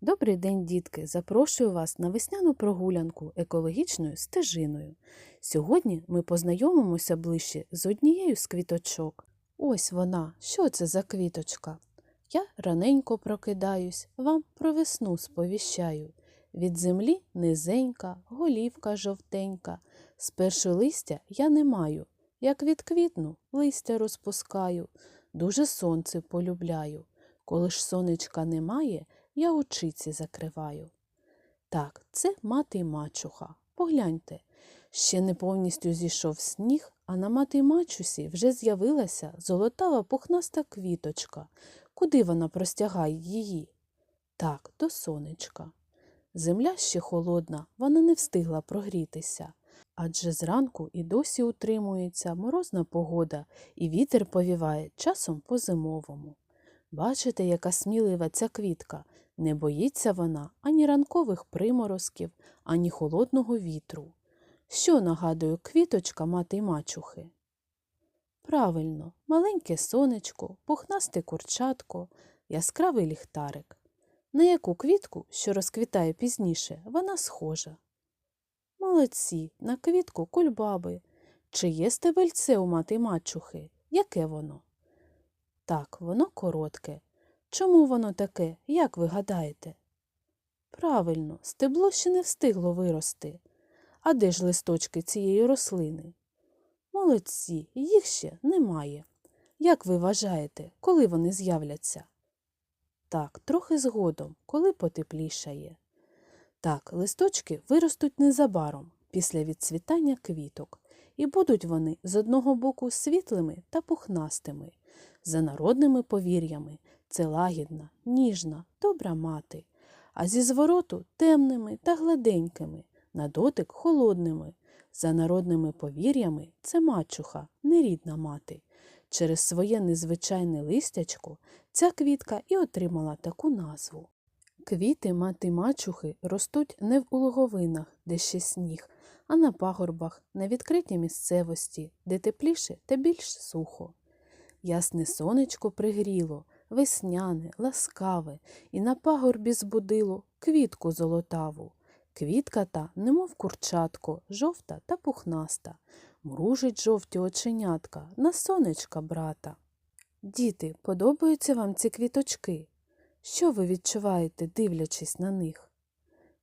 Добрий день, дітки! Запрошую вас на весняну прогулянку екологічною стежиною. Сьогодні ми познайомимося ближче з однією з квіточок. Ось вона. Що це за квіточка? Я раненько прокидаюсь, вам про весну сповіщаю. Від землі низенька, голівка жовтенька. Спершу листя я не маю. Як відквітну, листя розпускаю. Дуже сонце полюбляю. Коли ж сонечка немає, я очиці закриваю. Так, це мати й мачуха. Погляньте, ще не повністю зійшов сніг, а на мати й мачусі вже з'явилася золотава пухнаста квіточка. Куди вона простягає її? Так, до сонечка. Земля ще холодна, вона не встигла прогрітися. Адже зранку і досі утримується морозна погода, і вітер повіває часом по-зимовому. Бачите, яка смілива ця квітка. Не боїться вона ані ранкових приморозків, ані холодного вітру. Що нагадує квіточка мати й мачухи? Правильно, маленьке сонечко, пухнасте курчатко, яскравий ліхтарик. На яку квітку, що розквітає пізніше, вона схожа. Молодці, на квітку кульбаби. Чи є стебельце у мати мачухи? Яке воно? Так, воно коротке. Чому воно таке, як ви гадаєте? Правильно, стебло ще не встигло вирости. А де ж листочки цієї рослини? Молодці, їх ще немає. Як ви вважаєте, коли вони з'являться? Так, трохи згодом, коли потеплішає. Так, листочки виростуть незабаром після відцвітання квіток, і будуть вони з одного боку світлими та пухнастими. За народними повір'ями це лагідна, ніжна, добра мати, а зі звороту темними та гладенькими, на дотик холодними. За народними повір'ями це мачуха, нерідна мати. Через своє незвичайне листячко ця квітка і отримала таку назву. Квіти мати мачухи ростуть не в улоговинах, де ще сніг, а на пагорбах, на відкритій місцевості, де тепліше та більш сухо. Ясне сонечко пригріло, весняне, ласкаве, і на пагорбі збудило квітку золотаву. Квітка та, немов курчатко, жовта та пухнаста, мружить жовті оченятка на сонечка брата. Діти, подобаються вам ці квіточки? Що ви відчуваєте, дивлячись на них?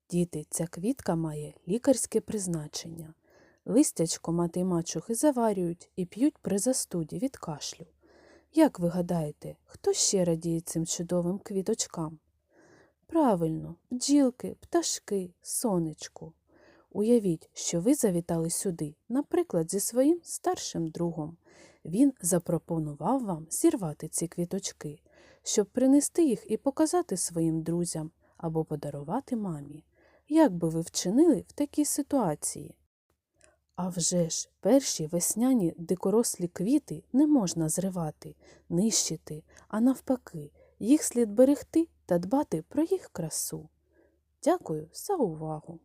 Діти, ця квітка має лікарське призначення. Листячко мати й мачухи заварюють і п'ють при застуді від кашлю. Як ви гадаєте, хто ще радіє цим чудовим квіточкам? Правильно, бджілки, пташки, сонечко. Уявіть, що ви завітали сюди, наприклад, зі своїм старшим другом. Він запропонував вам зірвати ці квіточки, щоб принести їх і показати своїм друзям або подарувати мамі. Як би ви вчинили в такій ситуації? А вже ж, перші весняні дикорослі квіти не можна зривати, нищити, а навпаки, їх слід берегти та дбати про їх красу. Дякую за увагу!